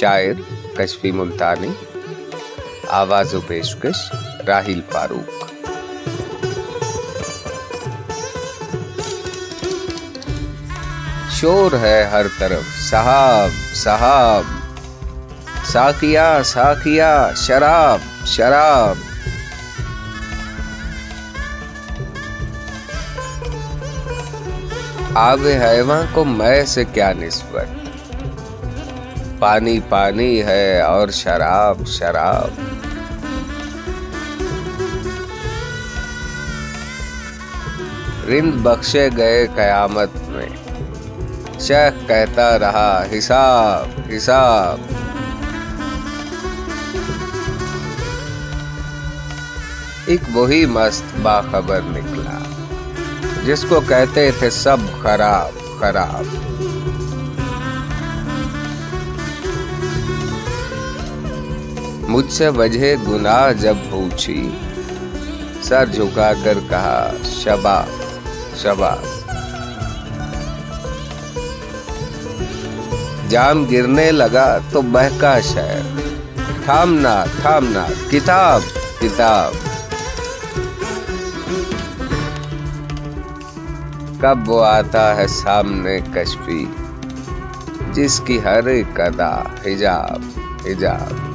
शायर कशफी मुल्तानी, आवाज़ पेशकश राहिल फारूक। शोर है हर तरफ़, साहब साहब। साकिया साकिया, शराब शराब। आवे हैवा को मैं से क्या निस्बत? पानी पानी है और शराब शराब। रिंद बख्शे गए कयामत में। शेख कहता रहा, हिसाब हिसाब। एक वही मस्त बाखबर निकला, जिसको कहते थे सब खराब खराब। मुझसे वजह गुनाह जब पूछी। सर झुकाकर कहा, शबा शबा। जाम गिरने लगा तो बहका शहर। थामना थामना, किताब किताब। कब वो आता है सामने कश्फी जिसकी हर कदा हिजाब हिजाब।